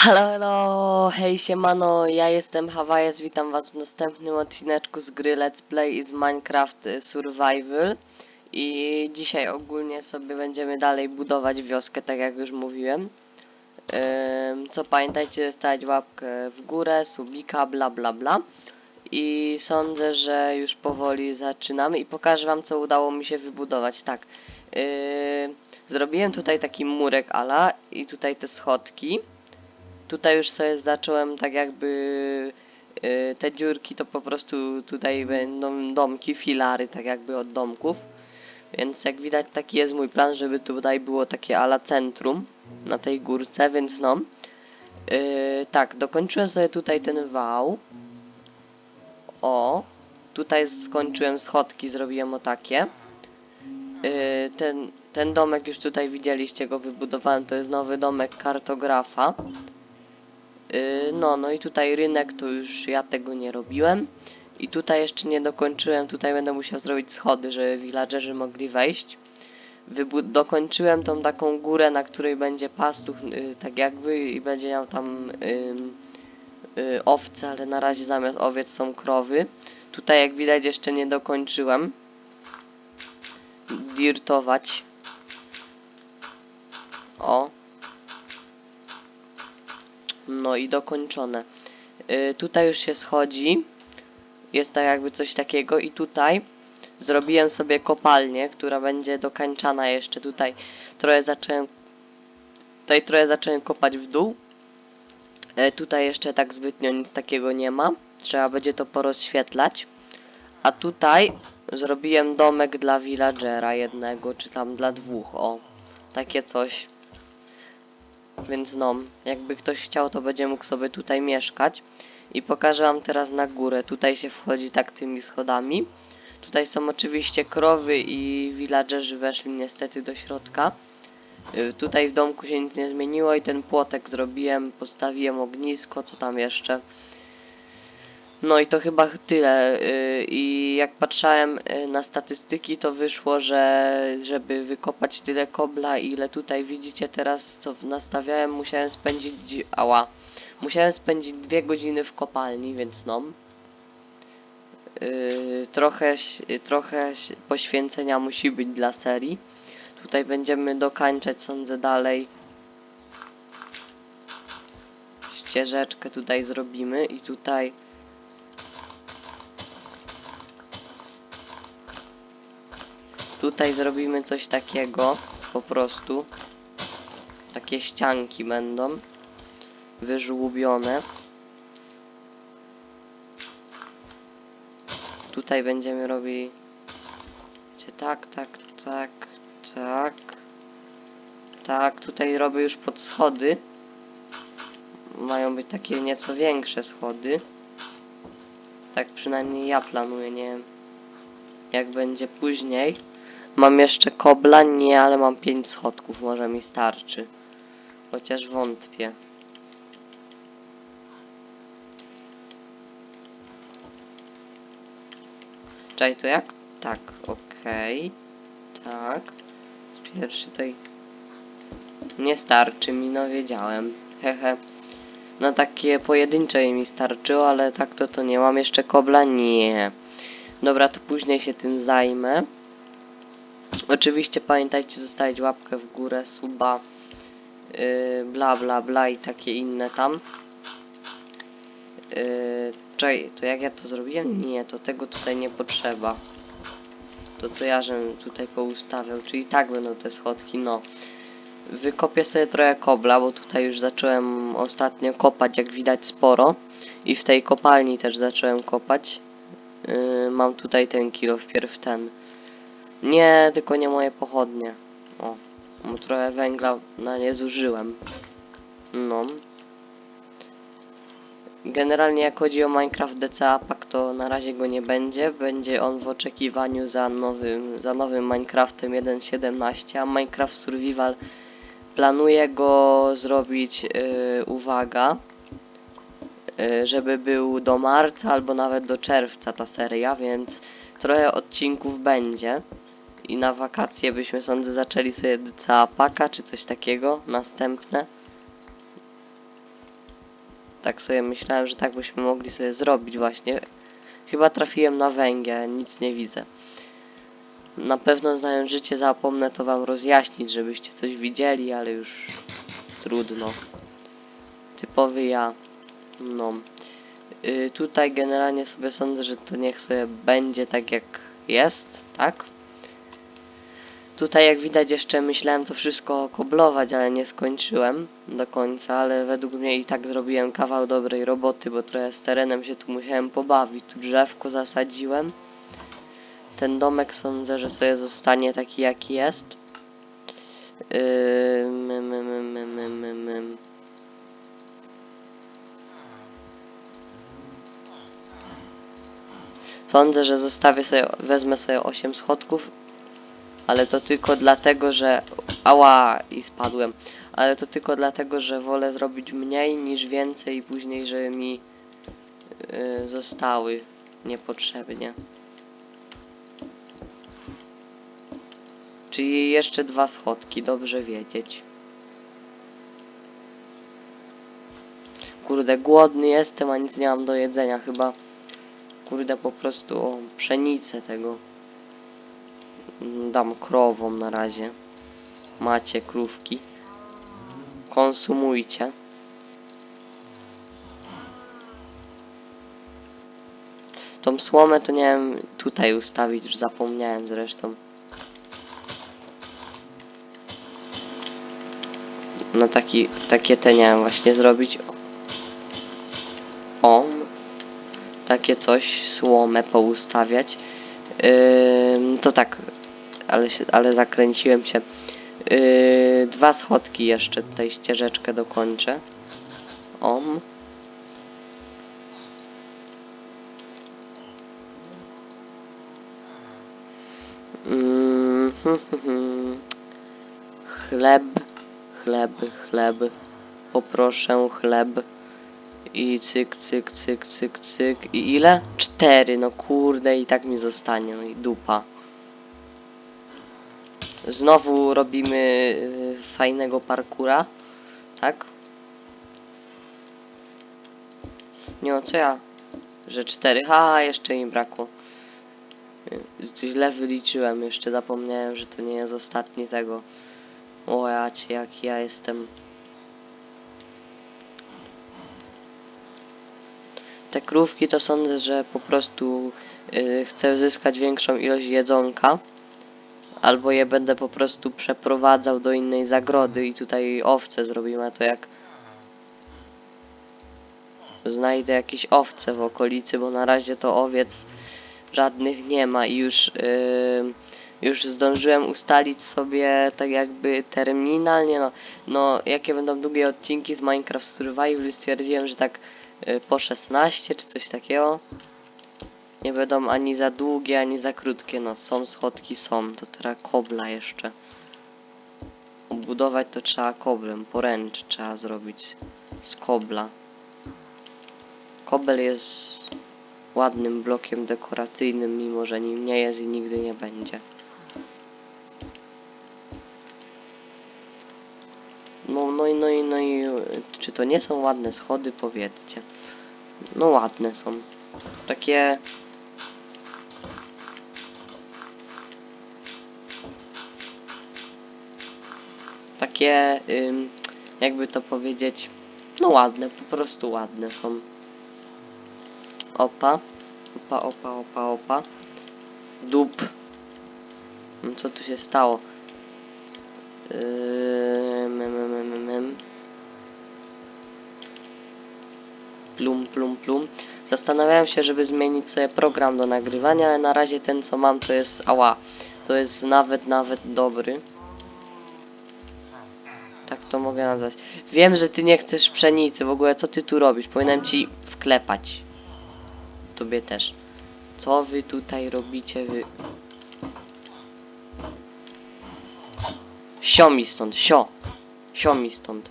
Halo, halo, hej siemano, ja jestem Hawajes, witam was w następnym odcineczku z gry Let's Play z Minecraft Survival i dzisiaj ogólnie sobie będziemy dalej budować wioskę, tak jak już mówiłem. Co pamiętajcie, stawiać łapkę w górę, subika, bla bla bla i sądzę, że już powoli zaczynamy i pokażę wam co udało mi się wybudować, tak. Zrobiłem tutaj taki murek ala i tutaj te schodki. Tutaj już sobie zacząłem tak jakby y, te dziurki to po prostu tutaj będą domki, filary tak jakby od domków. Więc jak widać taki jest mój plan, żeby tutaj było takie ala centrum na tej górce, więc no. Y, tak, dokończyłem sobie tutaj ten wał. O, tutaj skończyłem schodki, zrobiłem o takie. Y, ten, ten domek już tutaj widzieliście go wybudowałem, to jest nowy domek kartografa. Yy, No, no i tutaj rynek to już ja tego nie robiłem. I tutaj jeszcze nie dokończyłem, tutaj będę musiał zrobić schody, żeby villagerzy mogli wejść. Wybu dokończyłem tą taką górę, na której będzie pastuch, yy, tak jakby, i będzie miał tam ym, yy, owce, ale na razie zamiast owiec są krowy. Tutaj jak widać jeszcze nie dokończyłem. Dirtować. O, no i dokończone. Y, tutaj już się schodzi. Jest tak jakby coś takiego i tutaj zrobiłem sobie kopalnię, która będzie dokańczana jeszcze tutaj. Trochę zacząłem tutaj trochę zacząłem kopać w dół. E, tutaj jeszcze tak zbytnio nic takiego nie ma. Trzeba będzie to porozświetlać. A tutaj zrobiłem domek dla villagera jednego, czy tam dla dwóch, o. Takie coś. Więc no, jakby ktoś chciał, to będzie mógł sobie tutaj mieszkać. I pokażę wam teraz na górę. Tutaj się wchodzi tak tymi schodami. Tutaj są oczywiście krowy i villagerzy weszli niestety do środka. Y, Tutaj w domku się nic nie zmieniło i ten płotek zrobiłem, postawiłem ognisko, co tam jeszcze. No i to chyba tyle. y, I jak patrzałem y, na statystyki, to wyszło, że żeby wykopać tyle kobla, ile tutaj widzicie teraz, co nastawiałem, musiałem spędzić. dzi- Ała. Musiałem spędzić dwie godziny w kopalni, więc no. Yy, trochę, trochę poświęcenia musi być dla serii. Tutaj będziemy dokańczać, sądzę, dalej. Ścieżeczkę tutaj zrobimy i tutaj. Tutaj zrobimy coś takiego, po prostu. Takie ścianki będą wyżłubione. Tutaj będziemy Cie- tak, tak, tak, tak. Tak, tutaj robię już pod schody. Mają być takie nieco większe schody. Tak przynajmniej ja planuję, nie wiem jak będzie później. Mam jeszcze kobla? Nie, ale mam 5 schodków, może mi starczy. Chociaż wątpię. Czekaj, to jak? Tak, okej. Tak. Pierwszy tutaj... Nie starczy mi, no wiedziałem. Hehe. No takie pojedyncze mi starczyło, ale tak to to nie. Mam jeszcze kobla? Nie. Dobra, to później się tym zajmę. Oczywiście pamiętajcie zostawić łapkę w górę, suba, yy, bla bla bla i takie inne tam. Yy, czekaj, to jak ja to zrobiłem? Nie, to tego tutaj nie potrzeba. To co ja żem tutaj poustawiał, czyli tak będą te schodki, no. Wykopię sobie trochę kobla, bo tutaj już zacząłem ostatnio kopać, jak widać sporo. I w tej kopalni też zacząłem kopać. Yy, mam tutaj ten kilo, wpierw ten. Nie, tylko nie moje pochodnie. O, bo trochę węgla na nie zużyłem. No. Generalnie jak chodzi o Minecraft DCA Pack, to na razie go nie będzie. Będzie on w oczekiwaniu za nowym, za nowym Minecraftem 1.17, a Minecraft Survival planuję go zrobić, yy, uwaga, yy, żeby był do marca albo nawet do czerwca ta seria, więc trochę odcinków będzie. I na wakacje byśmy sądzę zaczęli sobie DCA Packa czy coś takiego, następne. tak sobie myślałem, że tak byśmy mogli sobie zrobić właśnie. Chyba trafiłem na węgiel, nic nie widzę. Na pewno znając życie zapomnę to wam rozjaśnić, żebyście coś widzieli, ale już trudno. Typowy ja. No. Y, tutaj generalnie sobie sądzę, że to niech sobie będzie tak jak jest, tak? Tutaj jak widać jeszcze myślałem to wszystko koblować, ale nie skończyłem do końca, ale według mnie i tak zrobiłem kawał dobrej roboty, bo trochę z terenem się tu musiałem pobawić. Tu drzewko zasadziłem. Ten domek sądzę, że sobie zostanie taki jaki jest. Yy, my, my, my, my, my, my. Sądzę, że zostawię sobie, wezmę sobie 8 schodków, ale to tylko dlatego, że... Ała! I spadłem. Ale to tylko dlatego, że wolę zrobić mniej niż więcej i później, żeby mi yy, zostały niepotrzebnie. Czyli jeszcze dwa schodki, dobrze wiedzieć. Kurde, głodny jestem, a nic nie mam do jedzenia chyba. Kurde, po prostu o, pszenicę tego. Dam krowom na razie. Macie krówki. Konsumujcie. Tą słomę to nie wiem tutaj ustawić, już zapomniałem zresztą. No taki, takie te nie wiem właśnie zrobić. O. Takie coś, słomę poustawiać. Ym, to tak, ale, się, ale zakręciłem się. Yy, dwa schodki jeszcze tutaj ścieżeczkę dokończę. Om. Mm, hm, hm, hm. Chleb, chleb, chleb. Poproszę chleb. I cyk, cyk, cyk, cyk, cyk. I ile? Cztery, no kurde, i tak mi zostanie, no i dupa. Znowu robimy y, fajnego parkura, tak? Nie o co ja? Że cztery, ha, jeszcze mi brakło. Y, źle wyliczyłem, jeszcze zapomniałem, że to nie jest ostatni tego. O ja cię, jak ja jestem. Te krówki to sądzę, że po prostu y, chcę zyskać większą ilość jedzonka. Albo je będę po prostu przeprowadzał do innej zagrody i tutaj owce zrobimy to jak znajdę jakieś owce w okolicy, bo na razie to owiec żadnych nie ma i już yy, już zdążyłem ustalić sobie tak jakby terminal, nie no, no jakie będą długie odcinki z Minecraft Survival i stwierdziłem, że tak y, po 16 czy coś takiego. Nie będą ani za długie, ani za krótkie. No, są schodki, są. To teraz kobla jeszcze. Obudować to trzeba koblem. Poręcz trzeba zrobić z kobla. Kobel jest ładnym blokiem dekoracyjnym, mimo że nim nie jest i nigdy nie będzie. No, no i, no i, no i, czy to nie są ładne schody, powiedzcie. No ładne są. Takie takie, jakby to powiedzieć, no ładne, po prostu ładne są. Opa, opa, opa, opa, opa. Dup. Co tu się stało? Plum, plum, plum. Zastanawiałem się, żeby zmienić sobie program do nagrywania, ale na razie ten co mam to jest, ała, to jest nawet, nawet dobry. To mogę nazwać. Wiem, że ty nie chcesz pszenicy, w ogóle co ty tu robisz? Powinienem ci wklepać. Tobie też. Co wy tutaj robicie, wy... Sio mi stąd, sio. Sio mi stąd.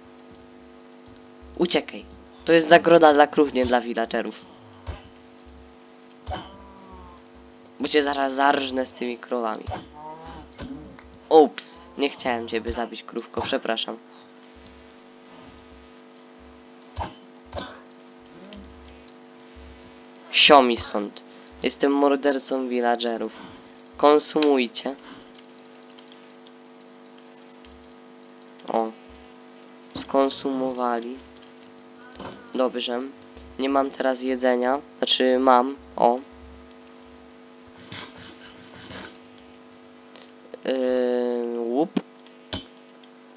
Uciekaj. To jest zagroda dla krów, nie dla villagerów. Bo cię zaraz zarżnę z tymi krowami. Ups, nie chciałem ciebie zabić krówko, przepraszam. Siomi stąd. Jestem mordercą villagerów. Konsumujcie. O. Skonsumowali. Dobrze. Nie mam teraz jedzenia. Znaczy mam. O. Yy, łup.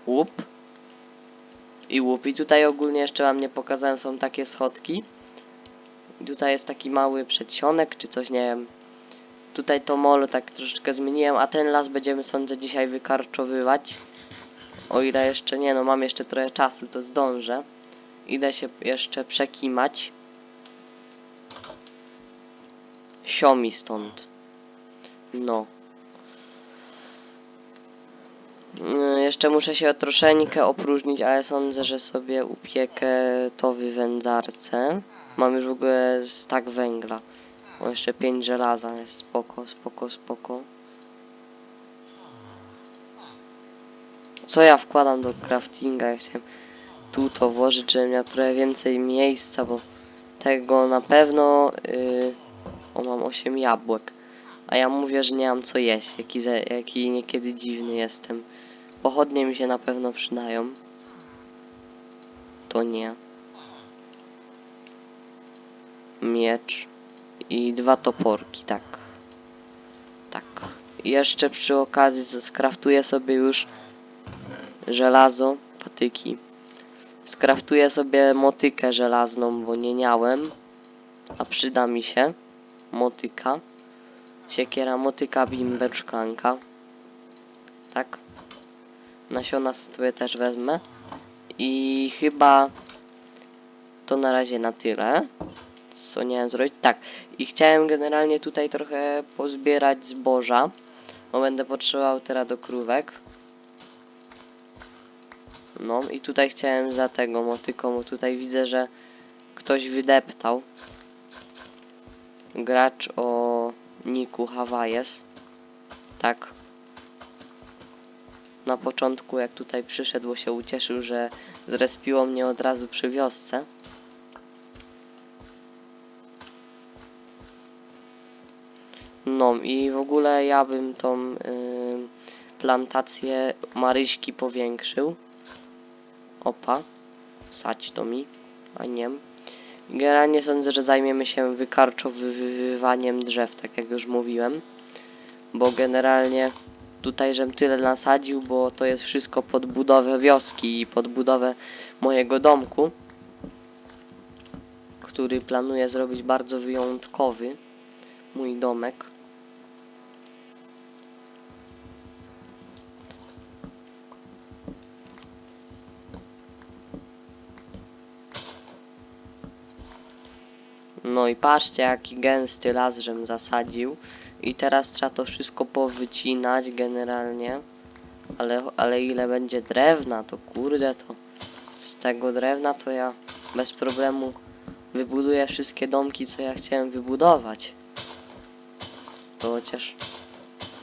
Łup. I łup. I tutaj ogólnie jeszcze wam nie pokazałem, są takie schodki. I tutaj jest taki mały przedsionek, czy coś, nie wiem. Tutaj to molo tak troszeczkę zmieniłem, a ten las będziemy sądzę dzisiaj wykarczowywać. O ile jeszcze nie, no mam jeszcze trochę czasu, to zdążę. Idę się jeszcze przekimać. Siomi stąd. No. Mm, Jeszcze muszę się troszeczkę opróżnić, ale sądzę, że sobie upiekę to w wędzarce. Mam już w ogóle stak węgla. O, jeszcze 5 żelaza, jest spoko, spoko, spoko. Co ja wkładam do craftinga? Ja chciałem tu to włożyć, żebym miał trochę więcej miejsca, bo tego na pewno... Yy... O, mam 8 jabłek. A ja mówię, że nie mam co jeść, jaki, jaki niekiedy dziwny jestem. Pochodnie mi się na pewno przydają. To nie. Miecz. I dwa toporki, tak. Tak. Jeszcze przy okazji skraftuję sobie już żelazo, patyki. Skraftuję sobie motykę żelazną, bo nie miałem. A przyda mi się motyka. Siekiera, motyka, bimber, szklanka. Tak. Nasiona sobie też wezmę. I chyba to na razie na tyle. Co nie wiem zrobić? Tak. I chciałem generalnie tutaj trochę pozbierać zboża. Bo będę potrzebował teraz do krówek. No i tutaj chciałem za tego motyką, bo tutaj widzę, że ktoś wydeptał. Gracz o niku Hawajes. Tak. Na początku, jak tutaj przyszedł, się ucieszył, że zrespiło mnie od razu przy wiosce. No i w ogóle ja bym tą y, plantację Maryśki powiększył. Opa. Sać to mi. A nie. Generalnie sądzę, że zajmiemy się wykarczowywaniem drzew, tak jak już mówiłem. Bo generalnie tutaj żem tyle nasadził, bo to jest wszystko pod budowę wioski i pod budowę mojego domku. Który planuję zrobić bardzo wyjątkowy. Mój domek. No i patrzcie jaki gęsty las żem zasadził. I teraz trzeba to wszystko powycinać generalnie. Ale, ale ile będzie drewna, to kurde to. Z tego drewna to ja bez problemu wybuduję wszystkie domki, co ja chciałem wybudować. To chociaż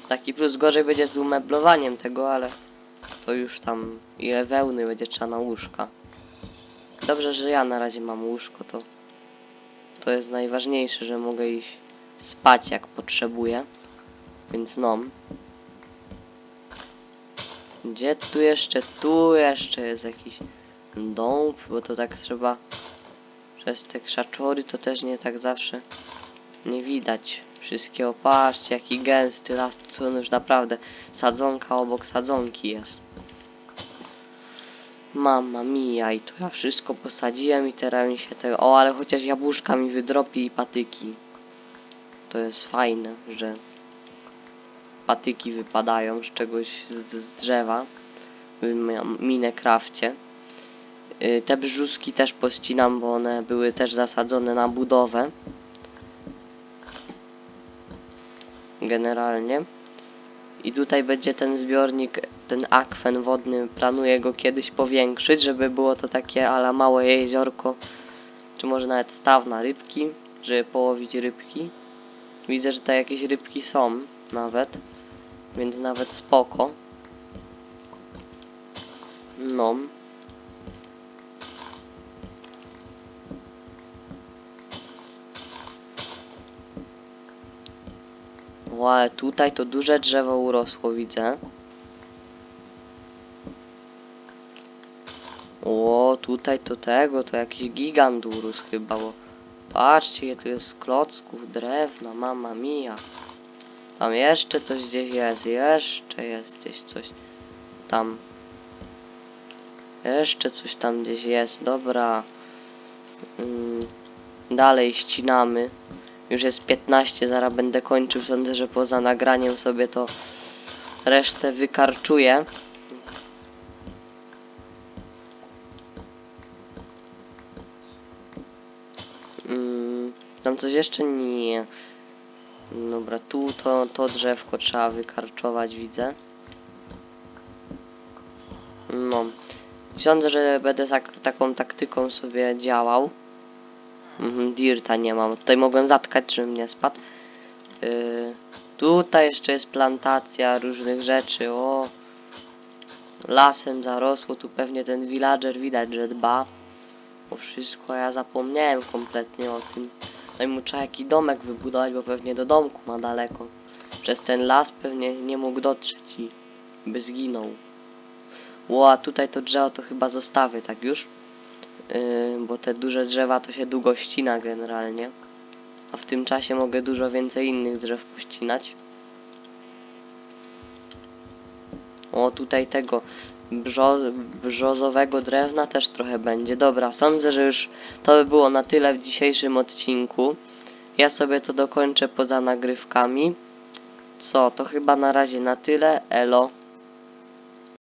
taki plus gorzej będzie z umeblowaniem tego, ale to już tam ile wełny będzie trzeba na łóżka. Dobrze, że ja na razie mam łóżko, to to jest najważniejsze, że mogę iść spać jak potrzebuję. Więc no. Gdzie tu jeszcze? Tu jeszcze jest jakiś dąb, bo to tak trzeba przez te krzaczory to też nie tak zawsze nie widać. Wszystkie opatrzcie, jaki gęsty las, tu są już naprawdę sadzonka obok sadzonki jest. Mamma mia, i to ja wszystko posadziłem i teraz mi się tego... O, ale chociaż jabłuszka mi wydropi i patyki. To jest fajne, że patyki wypadają z czegoś z, z drzewa w mi- Minecrafcie. Y, Te brzuski też pościnam, bo one były też zasadzone na budowę. Generalnie. I tutaj będzie ten zbiornik, ten akwen wodny, planuję go kiedyś powiększyć, żeby było to takie ala małe jeziorko, czy może nawet staw na rybki, żeby połowić rybki. Widzę, że tutaj jakieś rybki są nawet, więc nawet spoko. No. Ale tutaj to duże drzewo urosło, widzę. O, tutaj to tego, to jakiś gigant urósł chyba, bo patrzcie, tu jest klocków, drewna, mama mia. Tam jeszcze coś gdzieś jest, jeszcze jest gdzieś coś tam. Jeszcze coś tam gdzieś jest, dobra. Mm, dalej ścinamy. Już jest 15, zaraz będę kończył. Sądzę, że poza nagraniem sobie to resztę wykarczuję. Mm, tam coś jeszcze nie. Dobra, tu to, to drzewko trzeba wykarczować, widzę. No. Sądzę, że będę tak, taką taktyką sobie działał. Mhm, dirta nie mam. Tutaj mogłem zatkać, żebym nie spadł. Yy, tutaj jeszcze jest plantacja różnych rzeczy. O, lasem zarosło. Tu pewnie ten villager widać, że dba o wszystko. Ja zapomniałem kompletnie o tym. Tutaj mu trzeba jakiś domek wybudować, bo pewnie do domku ma daleko. Przez ten las pewnie nie mógł dotrzeć i by zginął. Ło, a tutaj to drzewo to chyba zostawię, tak już? Yy, bo te duże drzewa to się długo ścina generalnie. A w tym czasie mogę dużo więcej innych drzew pościnać. O, tutaj tego brzo brzozowego drewna też trochę będzie. Dobra, sądzę, że już to by było na tyle w dzisiejszym odcinku. Ja sobie to dokończę poza nagrywkami. Co, to chyba na razie na tyle. Elo.